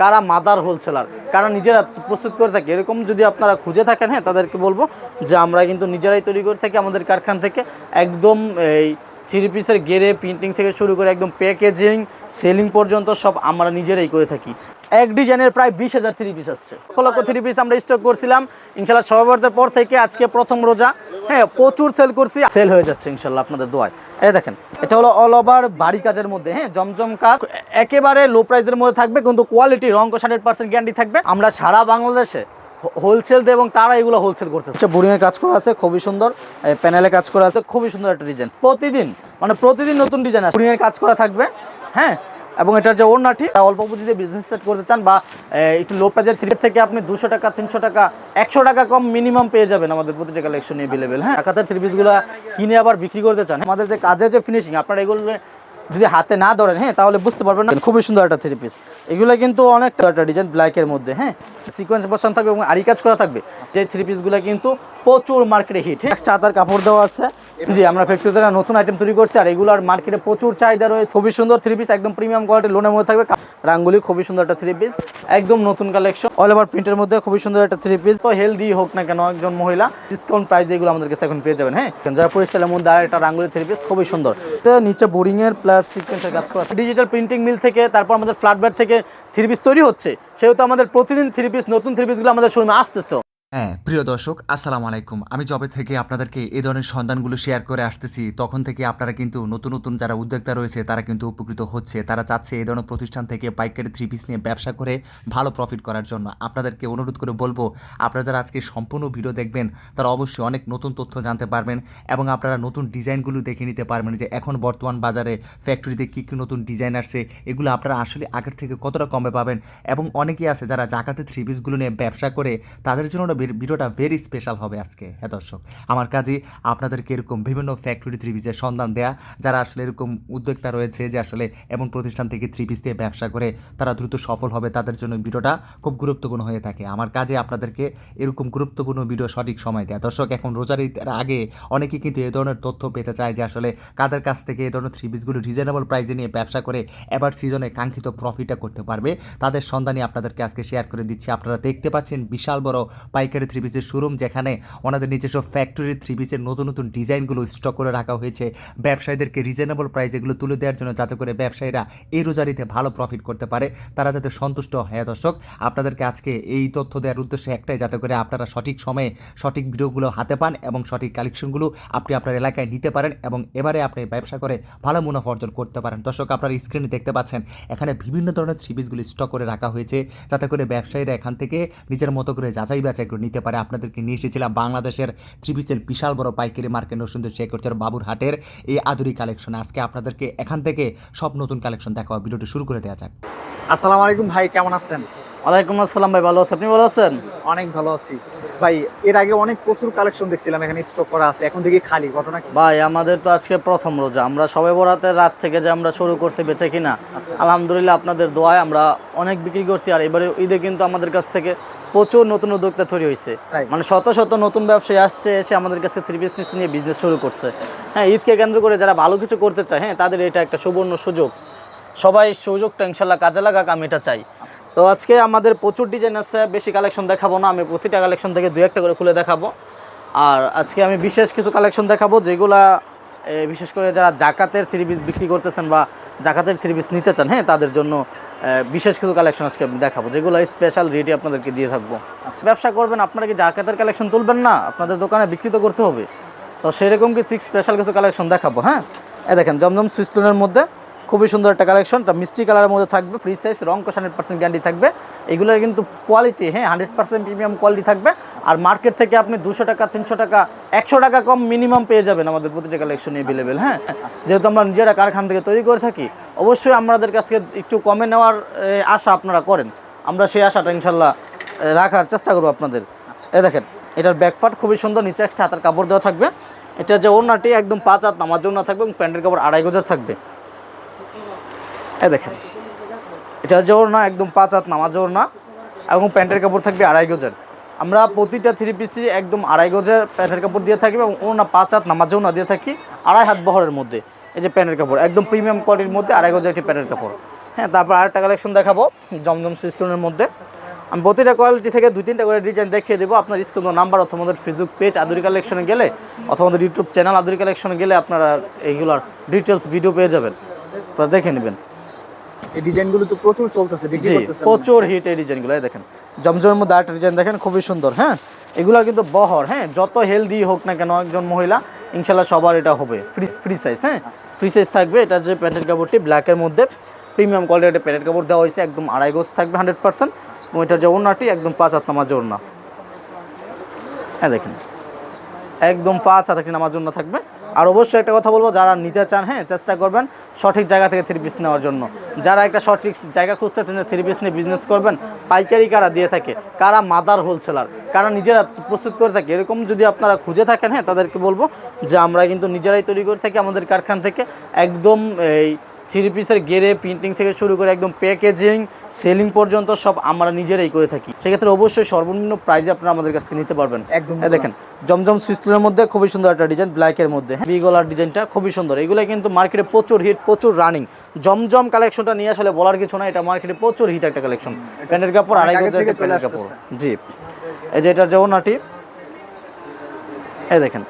কারা mother wholesaler, কারা নিজেরা প্রস্তুত করে থাকে, এরকম যদি আপনারা খুঁজে থাকেন হ্যাঁ তাদেরকে বলব যে আমরা কিন্তু নিজেরাই তৈরি করে থাকি আমাদের কারখানা থেকে, একদম এই থ্রি পিসের গেরে প্রিন্টিং থেকে শুরু করে একদম প্যাকেজিং সেলিং পর্যন্ত সব আমরা নিজেরাই করে থাকি। এক ডিজাইনের প্রায় বিশ হাজার থ্রি পিস আসছে। লক্ষ থ্রি পিস আমরা স্টক করছিলাম। ইনশাল্লাহ সবাবতের পর থেকে আজকে প্রথম রোজা। হ্যাঁ প্রচুর সেল করছি। সেল হয়ে যাচ্ছে ইনশাল্লাহ আপনাদের দোয়ায়। এই দেখেন, এটা হলো অল ওভার বাড়ি কাজের মধ্যে হ্যাঁ জমজম কাজ। একেবারে লো প্রাইসের মধ্যে থাকবে, কিন্তু কোয়ালিটি রং হান্ড্রেড পার্সেন্ট গ্যারান্টি থাকবে। আমরা সারা বাংলাদেশে হোলসেল দেয় এবং তারা এগুলো হোলসেল করতেছে। আচ্ছা বোরিংয়ের কাজ করা আছে, খুবই সুন্দর। প্যানেলে কাজ করা আছে, খুবই সুন্দর একটা ডিজাইন। প্রতিদিন মানে প্রতিদিন নতুন ডিজাইন আছে বোরিংয়ের কাজ করা থাকবে হ্যাঁ? এবং এটার যে ওড়নাটি অল্প পুঁজিতে বিজনেস সেট করতে চান বা একটু লো প্রাইজের থ্রি থেকে আপনি দুশো টাকা, তিনশো টাকা, একশো টাকা কম মিনিমাম পেয়ে যাবেন আমাদের প্রতিটা কালেকশন এভেলেবেল হ্যাঁ? একাতের থ্রি পিসগুলো কিনে আবার বিক্রি করতে চান। আমাদের যে কাজের যে ফিনিশিং আপনারা এগুলো যদি হাতে না ধরেন হ্যাঁ তাহলে বুঝতে পারবেন না। খুবই সুন্দর একটা থ্রি পিস এগুলো কিন্তু অনেকটা একটা ডিজাইন ব্ল্যাকের মধ্যে হ্যাঁ। সিকোয়েন্স বসানো থাকবে এবং আরি কাজ করা থাকবে। সেই থ্রি পিসগুলো কিন্তু প্রচুর মার্কেটে হিট চাতার কাপড় দেওয়া আছে। জি, আমরা ফ্যাক্টরিতে নতুন আইটেম তৈরি করছি আর এগুলোর মার্কেটে প্রচুর চাহিদা রয়েছে। খুবই সুন্দর থ্রি পিস একদম প্রিমিয়াম কোয়ালিটি লোনের মধ্যে থাকবে। রাঙ্গুলি খুবই সুন্দর একটা থ্রি পিস একদম নতুন কালেকশন অল ওভার প্রিন্টের মধ্যে খুবই সুন্দর একটা থ্রি পিস তো হেলদি হোক না কেন, একজন মহিলা ডিসকাউন্ট প্রাইস এগুলো আমাদের কাছে এখন পেয়ে যাবেন হ্যাঁ? জয়পুর স্টাইলের মধ্যে আর একটা রাঙ্গুলি থ্রি পিস খুবই সুন্দর। নিচে বোরিং এর প্লাস সিকোয়েন্সের কাজ করা ডিজিটাল প্রিন্টিং মিল থেকে, তারপর আমাদের ফ্ল্যাটব্যাট থেকে থ্রি পিস তৈরি হচ্ছে। সেহেতু আমাদের প্রতিদিন থ্রি পিস নতুন থ্রি পিসগুলো আমাদের শোরুমে আসতেছে। হ্যাঁ প্রিয় দর্শক, আসসালামু আলাইকুম। আমি জবে থেকে আপনাদেরকে এই ধরনের সন্ধানগুলো শেয়ার করে আসতেছি। তখন থেকে আপনারা কিন্তু নতুন নতুন যারা উদ্যোক্তা রয়েছে, তারা কিন্তু উপকৃত হচ্ছে। তারা চাচ্ছে এই ধরনের প্রতিষ্ঠান থেকে পাইকারি থ্রি পিস নিয়ে ব্যবসা করে ভালো প্রফিট করার জন্য। আপনাদেরকে অনুরোধ করে বলব, আপনারা যারা আজকে সম্পূর্ণ ভিডিও দেখবেন, তারা অবশ্যই অনেক নতুন তথ্য জানতে পারবেন এবং আপনারা নতুন ডিজাইনগুলো দেখে নিতে পারবেন যে এখন বর্তমান বাজারে ফ্যাক্টরিতে কী কী নতুন ডিজাইন আসছে, এগুলো আপনারা আসলে আগের থেকে কতটা কমে পাবেন। এবং অনেকেই আছে যারা জাকাতে থ্রি পিসগুলো নিয়ে ব্যবসা করে, তাদের জন্য ভিডিওটা ভেরি স্পেশাল হবে আজকে হ্যাঁ দর্শক? আমার কাজে আপনাদেরকে এরকম বিভিন্ন ফ্যাক্টরি থ্রি পিসের সন্ধান দেয়া, যারা আসলে এরকম উদ্যোক্তা রয়েছে যে আসলে এমন প্রতিষ্ঠান থেকে থ্রি পিস দিয়ে ব্যবসা করে তারা দ্রুত সফল হবে, তাদের জন্য ভিডিওটা খুব গুরুত্বপূর্ণ হয়ে থাকে। আমার কাজে আপনাদেরকে এরকম গুরুত্বপূর্ণ ভিডিও সঠিক সময় দেয়া। দর্শক, এখন রোজার আগে অনেকেই কিন্তু এ ধরনের তথ্য পেতে চায় যে আসলে কাদের কাছ থেকে এ ধরনের থ্রি পিসগুলো রিজনেবল প্রাইসে নিয়ে ব্যবসা করে এবার সিজনে কাঙ্ক্ষিত প্রফিটটা করতে পারবে। তাদের সন্ধানই আপনাদেরকে আজকে শেয়ার করে দিচ্ছি। আপনারা দেখতে পাচ্ছেন বিশাল বড় পাইকারি থ্রি পিসের শোরুম যেখানে ওনাদের নিজস্ব ফ্যাক্টরি থ্রি পিসের নতুন নতুন ডিজাইনগুলো স্টক করে রাখা হয়েছে। ব্যবসায়ীদেরকে রিজনেবল প্রাইস এগুলো তুলে দেওয়ার জন্য যাতে করে ব্যবসায়ীরা এই রোজারিতে ভালো প্রফিট করতে পারে, তারা যাতে সন্তুষ্ট হয়। দর্শক, আপনাদেরকে আজকে এই তথ্য দেওয়ার উদ্দেশ্যে একটাই, যাতে করে আপনারা সঠিক সময়ে সঠিক ভিডিওগুলো হাতে পান এবং সঠিক কালেকশনগুলো আপনি আপনার এলাকায় নিতে পারেন এবং এবারে আপনি ব্যবসা করে ভালো মুনাফা অর্জন করতে পারেন। দর্শক, আপনারা স্ক্রিনে দেখতে পাচ্ছেন, এখানে বিভিন্ন ধরনের থ্রি পিসগুলো স্টক করে রাখা হয়েছে, যাতে করে ব্যবসায়ীরা এখান থেকে নিজের মতো করে যাচাই বাছাই করে নিতে পারে। আপনাদেরকে নিয়ে এসেছিলাম বাংলাদেশের থ্রিপিসের বিশাল বড় পাইকারি মার্কেট সুন্দর শেখ করছে বাবুরহাটের এই আদুরি কালেকশন। আজকে আপনাদেরকে এখান থেকে সব নতুন কালেকশন দেখাবো। ভিডিওটি শুরু করে দেওয়া যাক। আসসালামু আলাইকুম ভাই, কেমন আছেন? ওয়ালাইকুম আসসালাম ভাই ভালো আছেন? আপনি ভালো আছেন? অনেক ভালো আছি। ভাই এর আগে অনেক প্রচুর কালেকশন দেখছিলাম এখানে স্টক করা আছে এখন দেখি খালি ঘটনা কি? ভাই আমাদের তো আজকে প্রথম রোজা। আমরা সবে বরাতের রাত থেকে যে আমরা শুরু করছি বেচে কিনা আচ্ছা। আলহামদুলিল্লাহ আপনাদের দোয়ায় আমরা অনেক বিক্রি করছি আর এবারে ঈদে কিন্তু আমাদের কাছ থেকে প্রচুর নতুন উদ্যোক্তা তৈরি হয়েছে। মানে শত শত নতুন ব্যবসায়ী আসছে এসে আমাদের কাছে থ্রি বিজনেস নিয়ে বিজনেস শুরু করছে। হ্যাঁ ঈদকে কেন্দ্র করে যারা ভালো কিছু করতে চায় হ্যাঁ তাদের এটা একটা সুবর্ণ সুযোগ। সবাই সুযোগটা ইনশাল্লাহ কাজে লাগাক আমি এটা চাই। আচ্ছা। তো আজকে আমাদের প্রচুর ডিজাইন আছে বেশি কালেকশন দেখাবো না আমি প্রতিটা কালেকশন থেকে দু একটা করে খুলে দেখাবো। আর আজকে আমি বিশেষ কিছু কালেকশন দেখাবো যেগুলা বিশেষ করে যারা জাকাতের থ্রি পিস বিক্রি করতেছেন বা জাকাতের থ্রি পিস নিতে চান হ্যাঁ তাদের জন্য বিশেষ কিছু কালেকশন আজকে আমি দেখাবো যেগুলো স্পেশাল রেটে আপনাদেরকে দিয়ে থাকব। আচ্ছা। ব্যবসা করবেন আপনারা কি জাকাতের কালেকশন তুলবেন না? আপনাদের দোকানে বিক্রি তো করতে হবে। তো সেরকম কি স্পেশাল কিছু কালেকশন দেখাবো হ্যাঁ? এ দেখেন জমজম সুইসলোনের মধ্যে খুবই সুন্দর একটা কালেকশন এটা মিষ্টি কালারের মধ্যে থাকবে ফ্রি সাইজ রং কোশ হান্ড্রেড পার্সেন্ট গ্যারান্টি থাকবে। এগুলোর কিন্তু কোয়ালিটি হ্যাঁ হান্ড্রেড পার্সেন্ট প্রিমিয়াম কোয়ালিটি থাকবে। আর মার্কেট থেকে আপনি দুশো টাকা তিনশো টাকা একশো টাকা কম মিনিমাম পেয়ে যাবেন আমাদের প্রতিটা কালেকশন অ্যাভেলেবেল হ্যাঁ। যেহেতু আমরা নিজেরা কারখানা থেকে তৈরি করে থাকি অবশ্যই আমাদের কাছ থেকে একটু কমে নেওয়ার আশা আপনারা করেন। আমরা সেই আশাটা ইনশাল্লাহ রাখার চেষ্টা করব আপনাদের। এ দেখেন এটার ব্যাকপার্ট খুবই সুন্দর নিচে একটা হাতার কাপড় দেওয়া থাকবে। এটা যে ওড়নাটি একদম পাঁচ হাত নামার জন্য থাকবে এবং প্যান্টের কাপড় আড়াই গজার থাকবে। এ দেখেন। এটা জোর না একদম পাঁচ হাত নামাজ না এবং প্যান্টের কাপড় থাকবে আড়াই গজের। আমরা প্রতিটা থ্রি পিসি একদম আড়াই গজের প্যান্টের কাপড় দিয়ে থাকি এবং ওড়না পাঁচ হাত নামাজ ওড়না দিয়ে থাকি আড়াই হাত বহরের মধ্যে। এই যে প্যান্টের কাপড়, একদম প্রিমিয়াম কোয়ালিটির মধ্যে আড়াই গজের একটি প্যান্টের কাপড়। হ্যাঁ তারপর আরেকটা কালেকশন দেখাবো, জমজম সিস্টেমের মধ্যে। আমি প্রতিটা কোয়ালিটি থেকে দুই তিনটা করে ডিজাইন দেখিয়ে দেবো। আপনার স্ক্রিন নাম্বার অথবা আমাদের ফেসবুক পেজ আদুরি কালেকশনে গেলে অথবা আমাদের ইউটিউব চ্যানেল আদুরি কালেকশনে গেলে আপনারা এইগুলোর ডিটেলস ভিডিও পেয়ে যাবেন। দেখে নেবেন। এই ডিজাইনগুলো তো প্রচুর চলতেছে বিক্রি করতেছে প্রচুর হিট এই ডিজাইনগুলো দেখেন। জমজমের মধ্যে আরেকটা ডিজাইন দেখেন খুবই সুন্দর হ্যাঁ? এগুলো কিন্তু বহর হ্যাঁ? যত হেলদি হোক না কেন একজন মহিলা ইনশাল্লাহ সবার এটা হবে। ফ্রি ফ্রি সাইজ হ্যাঁ? ফ্রি সাইজ থাকবে এটা যে প্যান্টের কাপড়টি ব্ল্যাকের মধ্যে প্রিমিয়াম কোয়ালিটির প্যান্টের কাপড় দেওয়া হয়েছে একদম আড়াই গোজ থাকবে হান্ড্রেড পার্সেন্ট এবং এটার যে ওড়নাটি একদম পাঁচ হাত নামাজ ওড়না। হ্যাঁ দেখেন। একদম পাঁচ হাতে নামার জন্য থাকবে। আর অবশ্যই একটা কথা বলব, যারা নিতে চান হ্যাঁ চেষ্টা করবেন সঠিক জায়গা থেকে থ্রি পিস নেওয়ার জন্য। যারা একটা সঠিক জায়গা খুঁজতে চান যে থ্রি পিস নিয়ে বিজনেস করবেন, পাইকারি কারা দিয়ে থাকে? কারা মাদার হোলসেলার কারা নিজেরা প্রস্তুত করে থাকে? এরকম যদি আপনারা খুঁজে থাকেন হ্যাঁ তাদেরকে বলব যে আমরা কিন্তু নিজেরাই তৈরি করে থাকি আমাদের কারখানা থেকে। একদম এই থ্রি পিসের গেরে প্রিন্টিং থেকে শুরু করে একদম প্যাকেজিং সেলিং পর্যন্ত সব আমরা নিজেরাই করে থাকি। সেক্ষেত্রে অবশ্যই সর্বনিম্ন প্রাইজে আপনারা আমাদের কাছ থেকে নিতে পারবেন। একদম দেখেন জমজম সিস্টেমের মধ্যে খুবই সুন্দর একটা ডিজাইন ব্ল্যাকের মধ্যে। বি গলার ডিজাইনটা খুবই সুন্দর। এগুলো কিন্তু মার্কেটে প্রচুর হিট প্রচুর রানিং জমজম কালেকশনটা নিয়ে আসলে বলার কিছু না এটা মার্কেটে প্রচুর হিট একটা কালেকশন প্যান্টের কাপড় আড়াই প্যান্টের কাপড়। জি। এই যে এটার যে ওনাটি এই দেখেন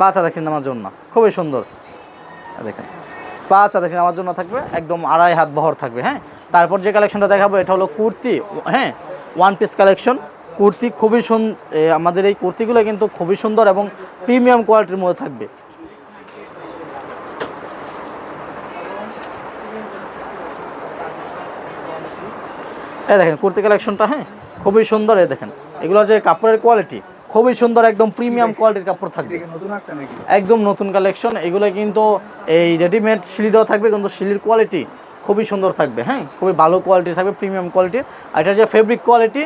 পাঁচ আদাখি নামার জন্য খুবই সুন্দর। এই পাঁচ আদাখি নামার জন্য থাকবে, একদম আড়াই হাত বহর থাকবে হ্যাঁ? তারপর যে কালেকশনটা দেখাবো, এটা হলো কুর্তি হ্যাঁ? ওয়ান পিস কালেকশন কুর্তি খুবই সুন আমাদের এই কুর্তিগুলো কিন্তু খুবই সুন্দর এবং প্রিমিয়াম কোয়ালিটির মধ্যে থাকবে। এ দেখেন, কুর্তি কালেকশনটা হ্যাঁ? খুবই সুন্দর, এ দেখেন। এগুলো যে কাপড়ের কোয়ালিটি খুবই সুন্দর একদম প্রিমিয়াম কোয়ালিটির কাপড় থাকবে। এটা একদম নতুন কালেকশন এগুলো কিন্তু এই রেডিমেড সিঁড়ি দেওয়া থাকবে কিন্তু সিঁড়ির কোয়ালিটি খুবই সুন্দর থাকবে হ্যাঁ? খুবই ভালো কোয়ালিটি থাকবে প্রিমিয়াম কোয়ালিটির আর এটার যে ফেব্রিক কোয়ালিটি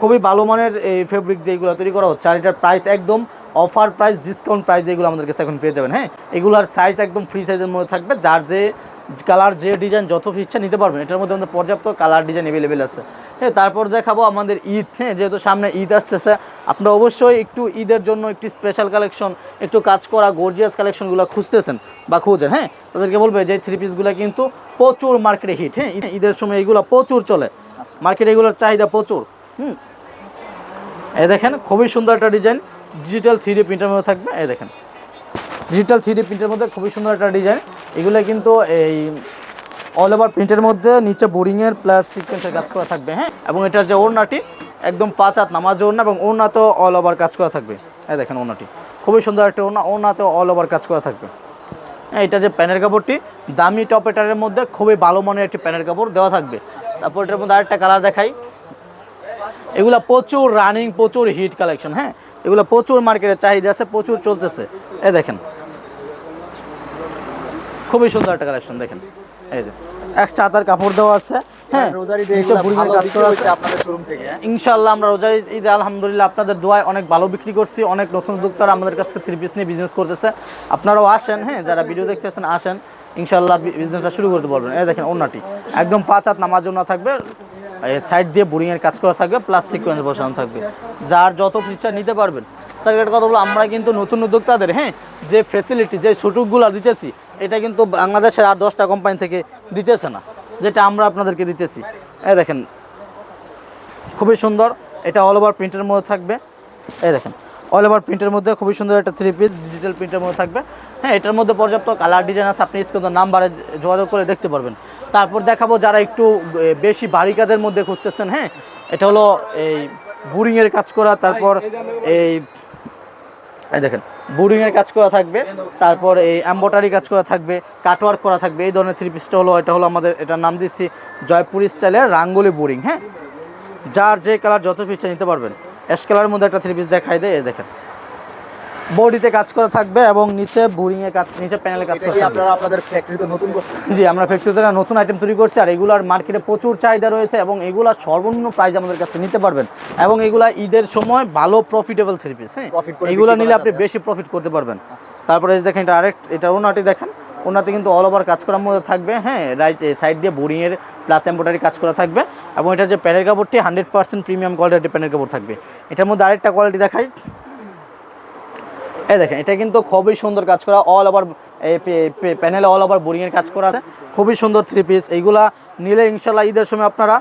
খুবই ভালো মানের এই ফেব্রিক দিয়ে এগুলো তৈরি করা হচ্ছে। আর এটার প্রাইস একদম অফার প্রাইস ডিসকাউন্ট প্রাইস এগুলো আমাদের কাছে এখন পেয়ে যাবেন হ্যাঁ? এগুলোর সাইজ একদম ফ্রি সাইজের মধ্যে থাকবে। যার যে কালার যে ডিজাইন যত ইচ্ছা নিতে পারবেন। এটার মধ্যে আমাদের পর্যাপ্ত কালার ডিজাইন অ্যাভেলেবেল আছে। হ্যাঁ তারপর দেখাবো আমাদের ঈদ। হ্যাঁ যেহেতু সামনে ঈদ আসতেছে আপনারা অবশ্যই একটু ঈদের জন্য একটি স্পেশাল কালেকশন একটু কাজ করা গর্জিয়াস কালেকশনগুলো খুঁজতেছেন বা খুঁজেন। হ্যাঁ তাদেরকে বলবে যে থ্রি পিসগুলো কিন্তু প্রচুর মার্কেটে হিট হ্যাঁ ঈদ- ঈদের সময় এগুলো প্রচুর চলে। আচ্ছা। মার্কেটে এগুলোর চাহিদা প্রচুর। হুম। এ দেখেন খুবই সুন্দর একটা ডিজাইন ডিজিটাল থ্রি প্রিন্টের মধ্যে থাকবে। এ দেখেন। ডিজিটাল থ্রি প্রিন্টের মধ্যে খুবই সুন্দর একটা ডিজাইন এগুলো কিন্তু এই অল ওভার প্রিন্টের মধ্যে, নিচে বোরিংয়ের প্লাস সিকোয়েন্সের কাজ করা থাকবে হ্যাঁ? এবং এটার যে ওড়নাটি, একদম পাঁচ হাত নামাজ ওড়না এবং ওড়না তো অল ওভার কাজ করা থাকবে। হ্যাঁ দেখেন ওড়নাটি। খুবই সুন্দর একটা ওড়না ওড়নাতেও অল ওভার কাজ করা থাকবে। হ্যাঁ এটা যে প্যানের কাপড়টি, দামি টপ এটারের মধ্যে খুবই ভালো মানের একটি প্যানের কাপড় দেওয়া থাকবে। তারপর এটার মধ্যে আরেকটা কালার দেখাই। এগুলো প্রচুর রানিং প্রচুর হিট কালেকশন হ্যাঁ? এগুলো প্রচুর মার্কেটে চাহিদা আছে প্রচুর চলতেছে। এ দেখেন। খুবই সুন্দর একটা কালেকশন দেখেন। এই যে এক্সট্রা হাতার কাপড় দেওয়া আছে হ্যাঁ থেকে হ্যাঁ? ইনশাআল্লাহ আমরা রোজার ঈদে আলহামদুলিল্লাহ আপনাদের দোয়ায় অনেক ভালো বিক্রি করছি অনেক নতুন উদ্যোক্তারা আমাদের কাছ থেকে থ্রি পিস নিয়ে বিজনেস করতেছে। আপনারাও আসেন হ্যাঁ যারা ভিডিও দেখতেছেন আসেন। ইনশাআল্লাহ বিজনেসটা শুরু করতে পারবেন এই দেখেন অন্যটি একদম পাঁচ হাত নামার জন্য থাকবে। সাইড দিয়ে বোরিংয়ের কাজ করা থাকবে প্লাস সিকোয়েন্স বসানো থাকবে। যার যত ইচ্ছা নিতে পারবেন, তার একটা কথা বলব, আমরা কিন্তু নতুন উদ্যোক্তাদের হ্যাঁ যে ফেসিলিটি যে সুযোগগুলো দিতেছি, এটা কিন্তু বাংলাদেশের আর দশটা কোম্পানি থেকে দিতেছে না, যেটা আমরা আপনাদেরকে দিতেছি। এই দেখেন, খুবই সুন্দর, এটা অল ওভার প্রিন্টের মধ্যে থাকবে। এই দেখেন অল ওভার প্রিন্টের মধ্যে খুবই সুন্দর একটা থ্রি পিস ডিজিটাল প্রিন্টের মধ্যে থাকবে। হ্যাঁ এটার মধ্যে পর্যাপ্ত কালার ডিজাইন আছে, আপনি স্ক্রিন নাম্বারে যোগাযোগ করে দেখতে পারবেন। তারপর দেখাবো যারা একটু বেশি ভারী কাজের মধ্যে খুঁজতেছেন হ্যাঁ? এটা হলো এই বুরিংয়ের কাজ করা, তারপর এই দেখেন বোর্ডিংয়ের কাজ করা থাকবে, তারপর এই এম্বটারি কাজ করা থাকবে কাটওয়ার্ক করা থাকবে, এই ধরনের থ্রি পিসটা হলো, এটা হলো আমাদের, এটার নাম দিচ্ছি জয়পুরি স্টাইলের রাঙ্গলি বোরিং হ্যাঁ? যার যে কালার যত পিসটা নিতে পারবেন অ্যাশ কালারের মধ্যে একটা থ্রি পিস দেখাই দেয় দেখেন। বডিতে কাজ করা থাকবে এবং নিচে বোরিং বোরিংয়ে কাজ নিচে প্যানেলে কাজ করা আপনারা আপনাদের ফ্যাক্টরিতে নতুন করছেন? জি আমরা ফ্যাক্টরিতে নতুন আইটেম তৈরি করছি আর এগুলার মার্কেটে প্রচুর চাহিদা রয়েছে এবং এগুলা সর্বনিম্ন প্রাইস আমাদের কাছে নিতে পারবেন এবং এগুলা ঈদের সময় ভালো প্রফিটেবল থ্রি পিস হ্যাঁ? এগুলা নিলে আপনি বেশি প্রফিট করতে পারবেন। আচ্ছা। তারপরে এই দেখেন এটা আরেক এটা ওনাটি দেখেন ওনাতে কিন্তু অল ওভার কাজ করার মধ্যে থাকবে হ্যাঁ? রাইট সাইড দিয়ে বোরিংয়ের প্লাস এম্বোটারি কাজ করা থাকবে এবং এটার যে প্যানের কাপড়টি হান্ড্রেড পার্সেন্ট প্রিমিয়াম কোয়ালিটির প্যানের কাপড় থাকবে। এটার মধ্যে আরেকটা কোয়ালিটি দেখাই। এই দেখেন, এটা কিন্তু খুবই সুন্দর কাজ করা অল ওভার প্যানেলে অল ওভার বোরিংয়ের কাজ করা আছে। খুবই সুন্দর থ্রি পিস এইগুলা নিলে ইনশাল্লাহ ঈদের সময় আপনারা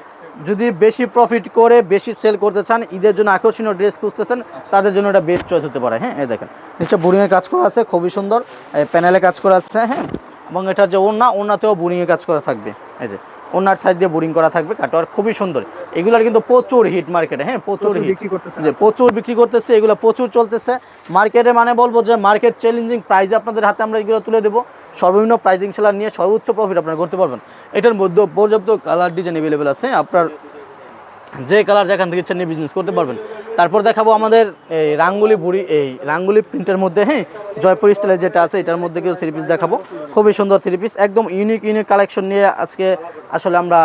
যদি বেশি প্রফিট করে বেশি সেল করতে চান, ঈদের জন্য আকর্ষণীয় ড্রেস খুঁজতেছেন, তাদের জন্য এটা বেস্ট চয়েস হতে পারে। হ্যাঁ এই দেখেন, নিচে বোরিংয়ের কাজ করা আছে, খুবই সুন্দর প্যানেলে কাজ করা আছে হ্যাঁ এবং এটার যে ওড়না, ওড়নাতেও বোরিংয়ের কাজ করা থাকবে। এই যে ওনার সাইড দিয়ে বোরিং করা থাকবে কাটোয়ার খুবই সুন্দর। এগুলার কিন্তু প্রচুর হিট মার্কেটে হ্যাঁ প্রচুর হিট করতেছে। যে প্রচুর বিক্রি করতেছে এগুলো প্রচুর চলতেছে। মার্কেটে মানে বলব যে মার্কেট চ্যালেঞ্জিং প্রাইজে আপনাদের হাতে আমরা এগুলো তুলে দেবো। সর্বনিম্ন প্রাইজিং সেলার নিয়ে সর্বোচ্চ প্রফিট আপনারা করতে পারবেন। এটার মধ্যে পর্যাপ্ত কালার ডিজাইন অ্যাভেলেবেল আছে আপনার যে কালার যেখান থেকে ইচ্ছা নিয়ে বিজনেস করতে পারবেন। তারপর দেখাবো আমাদের এই রাঙ্গুলি বুড়ি, এই রাঙ্গুলি প্রিন্টের মধ্যে হ্যাঁ জয়পুর স্টাইলের যেটা আছে, এটার মধ্যে কিছু থ্রি পিস দেখাবো। খুবই সুন্দর থ্রি পিস একদম ইউনিক ইউনিক কালেকশন নিয়ে আজকে আসলে আমরা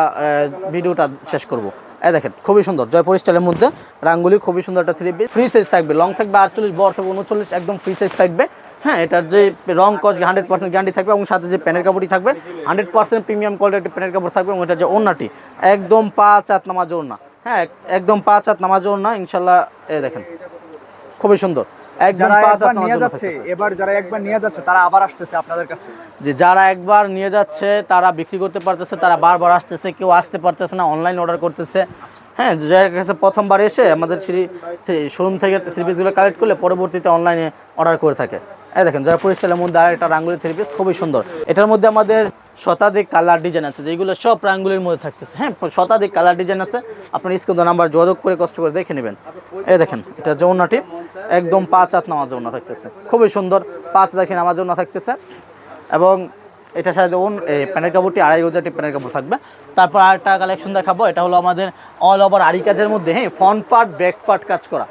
ভিডিওটা শেষ করব। এই দেখেন, খুবই সুন্দর, জয়পুর স্টাইলের মধ্যে রাঙ্গুলি, খুবই সুন্দর একটা থ্রি পিস ফ্রি সাইজ থাকবে লং থাকবে আটচল্লিশ, বড় থাকবে উনচল্লিশ, একদম ফ্রি সাইজ থাকবে। হ্যাঁ এটার যে রং কস হান্ড্রেড পার্সেন্ট গ্যারান্টি থাকবে এবং সাথে যে প্যানের কাপড়ই থাকবে হান্ড্রেড পার্সেন্ট প্রিমিয়াম কোয়ালিটির প্যানের কাপড় থাকবে এবং এটার যে ওড়নাটি, একদম পাঁচ হাত নামাজ ওড়না। হ্যাঁ একদম পাঁচ হাত নামাজ না ইনশাল্লাহ এ দেখেন খুবই সুন্দর। একদম যারা পাঁচ হাত একবার নিয়ে যাচ্ছে এবার যারা একবার নিয়ে যাচ্ছে তারা আবার আসতেছে আপনাদের কাছে। যে যারা একবার নিয়ে যাচ্ছে তারা বিক্রি করতে পারতেছে তারা বারবার আসতেছে কেউ আসতে পারতেছে না অনলাইন অর্ডার করতেছে। হ্যাঁ যার কাছে প্রথমবার এসে আমাদের শ্রী শোরুম থেকে সিরিজগুলো কালেক্ট করলে পরবর্তীতে অনলাইনে অর্ডার করে থাকে। এই দেখেন জয়পুর স্টাইলের মধ্যে আর একটা রাঙ্গুলি থ্রি পিস খুবই সুন্দর। এটার মধ্যে আমাদের শতাধিক কালার ডিজাইন আছে, যেগুলো সব রাঙ্গুলির মধ্যে থাকতেছে। হ্যাঁ শতাধিক কালার ডিজাইন আছে। আপনার স্কুল নাম্বার যোগাযোগ করে কষ্ট করে দেখে নেবেন। এই দেখেন, এটা যৌনাটি একদম পাঁচ হাত নামাজ যৌনা থাকতেছে। খুবই সুন্দর, পাঁচ দেখে নামাজ যৌনা থাকতেছে। এবং এটা সাথে এই প্যানের কাপড়টি, আড়াই হাজারটি প্যানের কাপড় থাকবে। তারপর আরেকটা কালেকশন দেখাবো, এটা হলো আমাদের অল ওভার আড়ি কাজের মধ্যে হ্যাঁ ফ্রন্ট পার্ট ব্যাক পার্ট কাজ করা।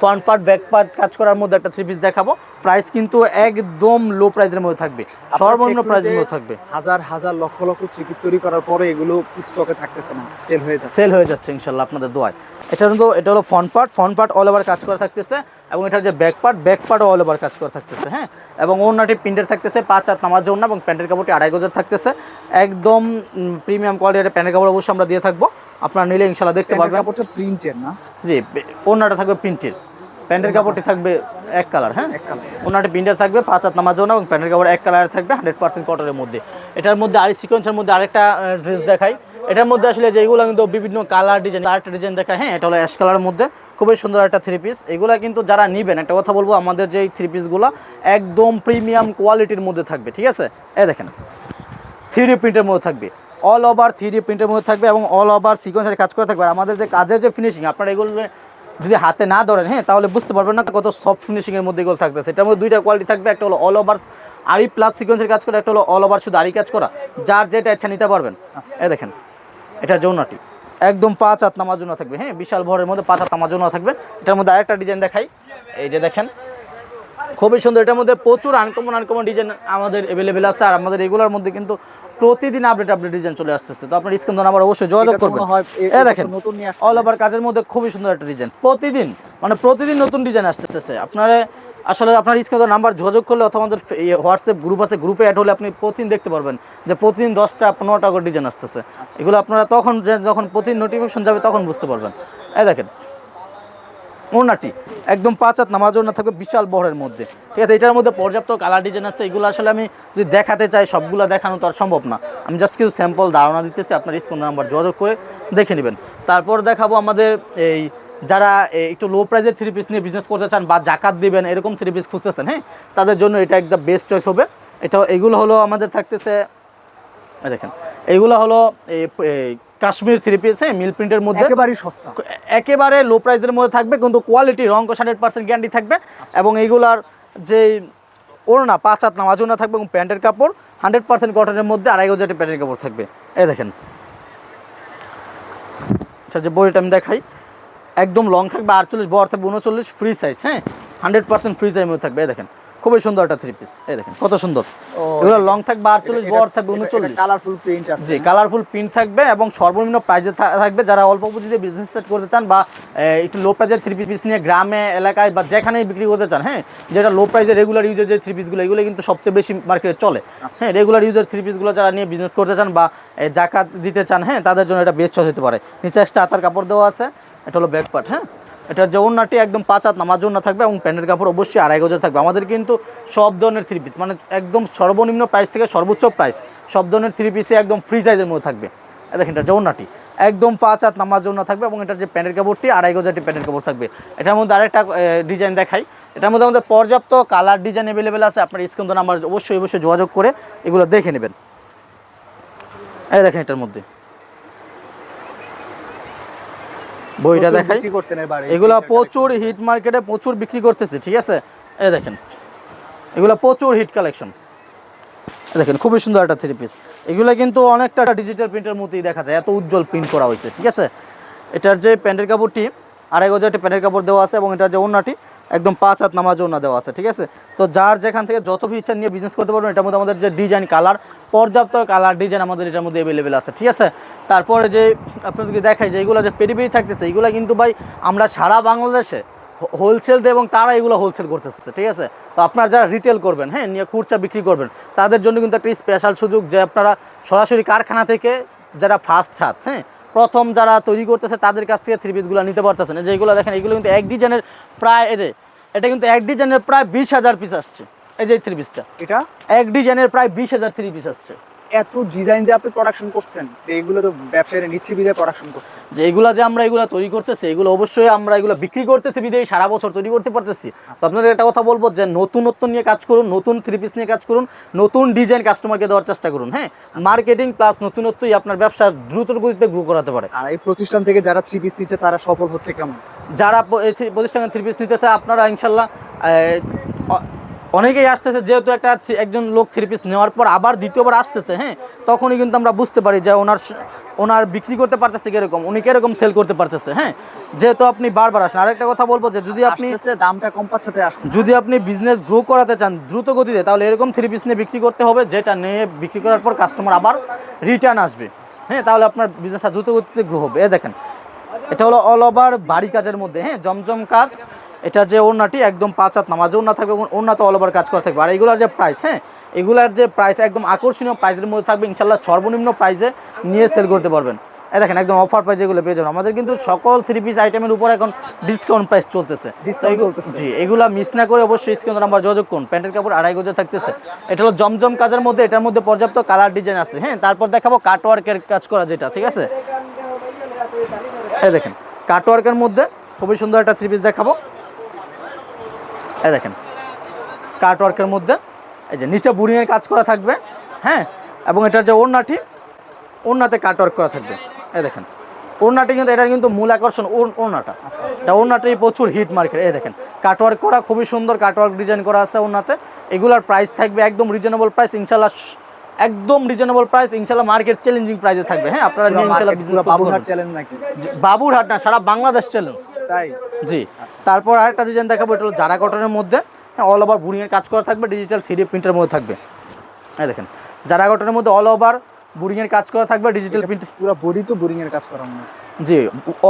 ফ্রন্ট পার্ট ব্যাক পার্ট কাজ করার মধ্যে একটা থ্রি পিস দেখাবো। প্রাইস কিন্তু একদম লো প্রাইসের মধ্যে থাকবে। সর্বনিম্ন প্রাইসের মধ্যে থাকবে। হাজার হাজার লক্ষ লক্ষ থ্রি পিস তৈরি করার পরে এগুলো স্টকে থাকতেছে না সেল হয়ে যাচ্ছে। সেল হয়ে যাচ্ছে ইনশাল্লাহ আপনাদের দোয়ায়। এটা কিন্তু এটা হলো front part front part all over কাজ করা থাকতেছে এবং এটার যে ব্যাক পার্ট ব্যাক পার্টও অল ওভার কাজ করা থাকতেছে হ্যাঁ? এবং ওড়নাটি প্রিন্টের থাকতেছে পাঁচ হাত নামার জন্য এবং প্যান্টের কাপড়টি আড়াই গজের থাকতেছে। একদম প্রিমিয়াম কোয়ালিটির প্যান্টের কাপড় অবশ্যই আমরা দিয়ে থাকব। আপনারা নিলে ইনশাল্লাহ দেখতে পারবেন। কাপড়টা প্রিন্টের না? জি ওড়নাটা থাকবে প্রিন্টের প্যান্টের কাপড়টি থাকবে এক কালার হ্যাঁ? এক কালার। ওনাটি প্রিন্টার থাকবে পাঁচ হাত নামার জন্য এবং প্যান্টের কাপড় এক কালার থাকবে হান্ড্রেড পার্সেন্ট কটনের মধ্যে। এটার মধ্যে আর সিকোয়েন্সের মধ্যে আরেকটা ড্রেস দেখাই। এটার মধ্যে আসলে যেগুলো কিন্তু বিভিন্ন কালার ডিজাইন আরেকটা ডিজাইন দেখায় হ্যাঁ? এটা হলো অ্যাশ কালারের মধ্যে। খুবই সুন্দর একটা থ্রি পিস এগুলো কিন্তু যারা নিবেন একটা কথা বলব আমাদের যে থ্রি পিসগুলো একদম প্রিমিয়াম কোয়ালিটির মধ্যে থাকবে ঠিক আছে? এই দেখেন থ্রি প্রিন্টের মধ্যে থাকবে। অল ওভার থ্রি প্রিন্টের মধ্যে থাকবে এবং অল ওভার সিকোয়েন্সের কাজ করে থাকবে। আমাদের যে কাজের যে ফিনিশিং আপনারা এগুলো যদি হাতে না ধরেন হ্যাঁ তাহলে বুঝতে পারবেন না কত সফট ফিনিশিংয়ের মধ্যে এগুলো থাকতেছে। এটার মধ্যে দুইটা কোয়ালিটি থাকবে একটা হলো অল ওভার আরি প্লাস সিকোয়েন্সের কাজ করা একটা হলো অল ওভার শুধু আরি কাজ করা। যার যেটা ইচ্ছা নিতে পারবেন। এই দেখেন এটা যৌনাটি। একদম পাঁচ হাত নামার জন্য থাকবে হ্যাঁ বিশাল ভরের মধ্যে পাঁচ হাত নামার জন্য থাকবে। এটার মধ্যে আরেকটা ডিজাইন দেখাই। এই যে দেখেন খুবই সুন্দর। এটার মধ্যে প্রচুর আনকমন আনকমন ডিজাইন আমাদের অ্যাভেলেবেল আছে আর আমাদের এগুলোর মধ্যে কিন্তু প্রতিদিন আপডেট আপডেট ডিজাইন চলে আসতেছে। তো আপনার স্ক্রিন নাম্বার অবশ্যই যোগাযোগ করবেন। এই দেখেন নতুন নিয়ে আসছে। অল ওভার কাজের মধ্যে খুবই সুন্দর একটা ডিজাইন প্রতিদিন মানে প্রতিদিন নতুন ডিজাইন আসতেছে। আপনারা আসলে আপনার স্ক্রিন নাম্বার যোগাযোগ করলে অথবা আমাদের হোয়াটসঅ্যাপ গ্রুপ আছে গ্রুপে অ্যাড হলে আপনি প্রতিদিন দেখতে পারবেন যে প্রতিদিন দশটা পনেরোটা করে ডিজাইন আসতেছে। এগুলো আপনারা তখন যখন প্রতিদিন নোটিফিকেশন যাবে তখন বুঝতে পারবেন। এই দেখেন ওনাটি। একদম পাঁচ হাত নামাজ ওনা থাকবে বিশাল বহরের মধ্যে। ঠিক আছে, এটার মধ্যে পর্যাপ্ত কালার ডিজাইন আছে। এগুলো আসলে আমি যদি দেখাতে চাই, সবগুলো দেখানো তো আর সম্ভব না। আমি জাস্ট কিছু স্যাম্পল ধারণা দিতেছি, আপনার স্কুল নাম্বার যোগাযোগ করে দেখে নেবেন। তারপর দেখাবো আমাদের এই যারা একটু লো প্রাইজের থ্রি পিস নিয়ে বিজনেস করতে চান বা জাকাত দিবেন, এরকম থ্রি পিস খুঁজতেছেন হ্যাঁ? তাদের জন্য এটা একদম বেস্ট চয়েস হবে। এটা এগুলো হলো আমাদের থাকতেছে দেখেন এইগুলো হলো কাশ্মীর থ্রি পিস মিল প্রিন্টের মধ্যে একেবারেই সস্তা। একেবারে লো প্রাইসের মধ্যে থাকবে কিন্তু কোয়ালিটি রং হান্ড্রেড পার্সেন্ট গ্যারান্টি থাকবে এবং এইগুলার যে ওড়না পাঁচ হাত নামাজ ওড়না থাকবে এবং প্যান্টের কাপড় হান্ড্রেড পার্সেন্ট কটনের মধ্যে আড়াই হাজার প্যান্টের কাপড় থাকবে। এই দেখেন। আচ্ছা যে বইটা আমি দেখাই একদম লং থাকবে আটচল্লিশ বড় থাকবে উনচল্লিশ ফ্রি সাইজ হ্যাঁ? হান্ড্রেড পার্সেন্ট ফ্রি সাইজের মধ্যে থাকবে এই দেখেন। খুবই সুন্দর একটা থ্রি পিস এই দেখেন কত সুন্দর। এগুলো লং থাকবে আটচল্লিশ বড় থাকবে উনচল্লিশ। কালারফুল প্রিন্ট আছে। জি কালারফুল প্রিন্ট থাকবে এবং সর্বনিম্ন প্রাইজে থাকবে যারা অল্প পুঁজিতে বিজনেস সেট করতে চান বা একটু লো প্রাইজের থ্রি পিস নিয়ে গ্রামে এলাকায় বা যেখানেই বিক্রি করতে চান হ্যাঁ যেটা লো প্রাইজের রেগুলার ইউজের যে থ্রি পিসগুলো এগুলো কিন্তু সবচেয়ে বেশি মার্কেটে চলে। হ্যাঁ রেগুলার ইউজের থ্রি পিসগুলো যারা নিয়ে বিজনেস করতে চান বা জাকাত দিতে চান হ্যাঁ তাদের জন্য এটা বেস্ট চয়েস হতে পারে। নিচে একটা আতার কাপড় দেওয়া আছে এটা হলো ব্যাক পার্ট হ্যাঁ। এটার যে ওড়নাটি একদম পাঁচ হাত নামার জন্য থাকবে এবং প্যান্টের কাপড় অবশ্যই আড়াই গজের থাকবে। আমাদের কিন্তু সব ধরনের থ্রি পিস মানে একদম সর্বনিম্ন প্রাইস থেকে সর্বোচ্চ প্রাইস সব ধরনের থ্রি পিসে একদম ফ্রি সাইজের মধ্যে থাকবে। দেখেন এটা যে ওড়নাটি, একদম পাঁচ হাত নামার জন্য থাকবে এবং এটার যে প্যান্টের কাপড়টি আড়াই গজারটি প্যান্টের কাপড় থাকবে। এটার মধ্যে আরেকটা ডিজাইন দেখাই। এটার মধ্যে আমাদের পর্যাপ্ত কালার ডিজাইন অ্যাভেলেবেল আছে, আপনার স্ক্রিন নাম্বার অবশ্যই অবশ্যই যোগাযোগ করে এগুলো দেখে নেবেন। এই দেখেন এটার মধ্যে। বইটা দেখাই। এগুলা প্রচুর হিট মার্কেটে প্রচুর বিক্রি করতেছে ঠিক আছে? এই দেখেন। এগুলা প্রচুর হিট কালেকশন দেখেন খুবই সুন্দর একটা থ্রি পিস এগুলো কিন্তু অনেকটা ডিজিটাল প্রিন্টের মতোই দেখা যায় এত উজ্জ্বল প্রিন্ট করা হয়েছে ঠিক আছে? এটার যে প্যান্টের কাপড়টি আড়াই একটা প্যান্টের কাপড় দেওয়া আছে এবং এটার যে ওড়নাটি একদম পাঁচ হাত নামাজ ওড়না দেওয়া আছে, ঠিক আছে? তো যার যেখান থেকে যত ইচ্ছা নিয়ে বিজনেস করতে পারবেন, এটার মধ্যে আমাদের যে ডিজাইন কালার পর্যাপ্ত কালার ডিজাইন আমাদের এটার মধ্যে অ্যাভেলেবেল আছে, ঠিক আছে? তারপরে যে আপনাদেরকে দেখাই যে এগুলো যে পেরি পেরি থাকতেছে, এগুলো কিন্তু ভাই আমরা সারা বাংলাদেশে হোলসেল দেয় এবং তারা এগুলো হোলসেল করতেছে, ঠিক আছে? তো আপনারা যারা রিটেল করবেন হ্যাঁ নিয়ে খুচরা বিক্রি করবেন, তাদের জন্য কিন্তু একটা স্পেশাল সুযোগ যে আপনারা সরাসরি কারখানা থেকে যারা ফার্স্ট হাত হ্যাঁ প্রথম যারা তৈরি করতেছে তাদের কাছ থেকে থ্রি পিসগুলো নিতে পারতেছে না। যেগুলো দেখেন এগুলো কিন্তু এক ডিজাইনের প্রায় এই যে এটা কিন্তু এক ডিজাইনের প্রায় বিশ হাজার পিস আসছে। এই যে থ্রি পিসটা এটা? এক ডিজাইনের প্রায় বিশ হাজার থ্রি পিস আসছে। এত ডিজাইন যে আপনি প্রোডাকশন করছেন তো এগুলো তো ব্যবসায়ীরা নিচ্ছে বিদায় প্রোডাকশন করছেন যে এগুলা যে আমরা এগুলা তৈরি করতেছি এগুলো অবশ্যই আমরা এগুলো বিক্রি করতেছি বিদেয় সারা বছর তৈরি করতে পারতেছি। তো আপনাদের একটা কথা বলব যে নতুনত্ব নিয়ে কাজ করুন নতুন থ্রি পিস নিয়ে কাজ করুন নতুন ডিজাইন কাস্টমারকে দেওয়ার চেষ্টা করুন হ্যাঁ? মার্কেটিং প্লাস নতুনত্বই আপনার ব্যবসা দ্রুত গতিতে গ্রো করাতে পারে। আর এই প্রতিষ্ঠান থেকে যারা থ্রি পিস নিচ্ছে তারা সফল হচ্ছে কেমন? যারা প্রতিষ্ঠানে থ্রি পিস নিতে চায় আপনারা ইনশাল্লাহ অনেকেই আসতেছে যেহেতু একটা একজন লোক থ্রি পিস নেওয়ার পর আবার দ্বিতীয়বার আসতেছে হ্যাঁ? তখনই কিন্তু আমরা বুঝতে পারি যে ওনার ওনার বিক্রি করতে পারতেছে কীরকম উনি কীরকম সেল করতে পারতেছে হ্যাঁ? যেহেতু আপনি বারবার আসেন আরেকটা কথা বলব যে যদি আপনি দামটা কম পাচ্ছে যদি আপনি বিজনেস গ্রো করাতে চান দ্রুত গতিতে তাহলে এরকম থ্রি পিস নিয়ে বিক্রি করতে হবে যেটা নিয়ে বিক্রি করার পর কাস্টমার আবার রিটার্ন আসবে হ্যাঁ? তাহলে আপনার বিজনেসটা দ্রুত গতিতে গ্রো হবে। এ দেখেন এটা হলো অল ওভার বাড়ি কাজের মধ্যে হ্যাঁ? জমজম কাজ এটা যে ওড়নাটি একদম পাঁচ হাত নামাজ ওড়না থাকবে ওড়না তো অল ওভার কাজ করা থাকবে। আর এগুলোর যে প্রাইস হ্যাঁ এগুলার যে প্রাইস একদম আকর্ষণীয় প্রাইসের মধ্যে থাকবে ইনশাল্লাহ সর্বনিম্ন প্রাইসে নিয়ে সেল করতে পারবেন। এই দেখেন একদম অফার প্রাইস এগুলো পেয়ে যাবেন। আমাদের কিন্তু সকল থ্রি পিস আইটেমের উপর এখন ডিসকাউন্ট প্রাইস চলতেছে। জি এগুলা মিস না করে অবশ্যই স্ক্রিন নাম্বার যোগাযোগ করুন। প্যান্টের কাপড় আড়াই গজে থাকতেছে। এটা হলো জমজম কাজের মধ্যে এটার মধ্যে পর্যাপ্ত কালার ডিজাইন আছে। হ্যাঁ তারপর দেখাবো কাটওয়ার্কের কাজ করা যেটা ঠিক আছে? এই দেখেন কাটওয়ার্কের মধ্যে খুবই সুন্দর একটা থ্রি পিস দেখাবো। এই দেখেন কাটওয়ার্কের মধ্যে এই যে নিচে বুড়িংয়ের কাজ করা থাকবে হ্যাঁ? এবং এটার যে ওড়নাটি ওড়নাতে কাটওয়ার্ক করা থাকবে। এই দেখেন ওড়নাটি কিন্তু এটা কিন্তু মূল আকর্ষণ ওড়- ওড়নাটা। আচ্ছা আচ্ছা। এটা ওড়নাটি প্রচুর হিট মার্কেট এই দেখেন কাটওয়ার্ক করা খুবই সুন্দর কাটওয়ার্ক ডিজাইন করা আছে ওড়নাতে। এগুলার প্রাইস থাকবে একদম রিজনেবল প্রাইস ইনশাল্লাহ একদম রিজনেবল প্রাইস ইনশাল্লাহ মার্কেট চ্যালেঞ্জিং প্রাইসে থাকবে। হ্যাঁ আপনারা নিয়ে ইনশাল্লাহ বিজনেস বাবুঘাট চ্যালেঞ্জ নাকি? বাবুরহাট না সারা বাংলাদেশ চ্যালেঞ্জ তাই? জি আচ্ছা। তারপর আরেকটা ডিজাইন দেখাবো এটা হলো জারা কটনের মধ্যে। অল ওভার বুড়িংয়ের কাজ করা থাকবে ডিজিটাল থ্রি প্রিন্টের মধ্যে থাকবে। হ্যাঁ দেখেন জারা কটনের মধ্যে অল ওভার বুড়িংয়ের কাজ করা থাকবে ডিজিটাল প্রিন্ট পুরো বডি তো বোরিং এর কাজ করা হচ্ছে। জি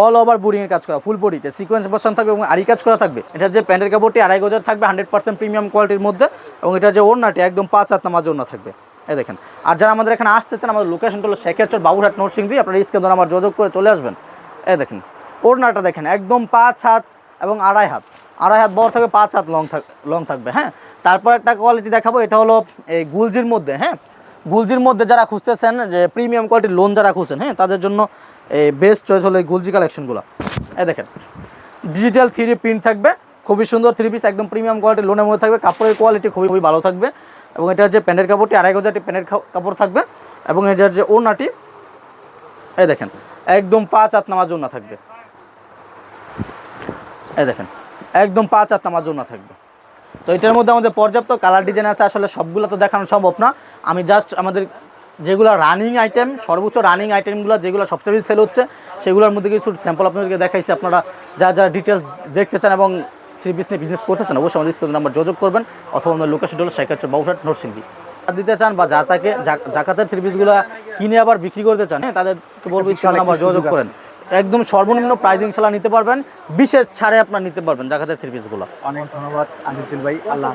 অল ওভার বুড়িংয়ের কাজ করা ফুল বডিতে সিকোয়েন্স বসান থাকবে এবং আরি কাজ করা থাকবে। এটার যে প্যান্টের কাপড়টি আড়াই গজার থাকবে হান্ড্রেড পার্সেন্ট প্রিমিয়াম কোয়ালিটির মধ্যে। এবং এটার যে ওড়নাটি একদম পাঁচ হাত নামাজ ওড়না থাকবে। এই দেখেন। আর যারা আমাদের এখানে আসতে চান, আমাদের লোকেশনটা হলো শেখেরচর বাবুরহাট নরসিংদী। আপনারা স্ক্রিন ধরে আমার যোগাযোগ করে চলে আসবেন। এই দেখেন, ওড়নাটা দেখেন, একদম পাঁচ হাত এবং আড়াই হাত। আড়াই হাত বড় থাকবে, পাঁচ হাত লং থাক লং থাকবে হ্যাঁ? তারপর একটা কোয়ালিটি দেখাবো, এটা হলো, এই গুলজির মধ্যে হ্যাঁ? গুলজির মধ্যে যারা খুঁজতেছেন, যে প্রিমিয়াম কোয়ালিটির লোন যারা খুঁজছেন হ্যাঁ? তাদের জন্য, এই বেস্ট চয়েস হলো এই গুলজি কালেকশনগুলো এই দেখেন ডিজিটাল থ্রি প্রিন্ট থাকবে, খুবই সুন্দর থ্রি পিস একদম প্রিমিয়াম কোয়ালিটির লোনের মধ্যে থাকবে, কাপড়ের কোয়ালিটি খুবই খুবই ভালো থাকবে। এবং এটার যে প্যান্টের কাপড়টি, আড়াই গজাটি প্যান্টের কাপড় থাকবে এবং এটার যে ওড়নাটি। এই দেখেন, একদম পাঁচ হাত নামার জন্য থাকবে। এই দেখেন, একদম পাঁচ হাত নামার জন্য থাকবে। তো এটার মধ্যে আমাদের পর্যাপ্ত কালার ডিজাইন আছে, আসলে সবগুলো তো দেখানো সম্ভব না। আমি জাস্ট আমাদের যেগুলো রানিং আইটেম সর্বোচ্চ রানিং আইটেমগুলো যেগুলো সবচেয়ে বেশি সেল হচ্ছে, সেগুলোর মধ্যে কিছু স্যাম্পল আপনাদেরকে দেখাইছি। আপনারা যা যা ডিটেলস দেখতে চান এবং থ্রি পিস নিয়ে বিজনেস করতে চান অবশ্যই আমাদের নাম্বার যোগাযোগ করবেন অথবা আমাদের লোকেশন হলো শেখাচ্ছে বাউঘাট নরসিংদী। দিতে চান বা জাতাকে জাকাতের থ্রি পিসগুলো কিনে আবার বিক্রি করতে চান হ্যাঁ তাদেরকে বলব বিশাল নাম্বার যোগাযোগ করেন। একদম সর্বনিম্ন প্রাইজিং ছাড়া নিতে পারবেন বিশেষ ছাড়ে আপনার নিতে পারবেন জাকাতের থ্রি পিসগুলো অনেক ধন্যবাদ আজিজুল ভাই আল্লাহ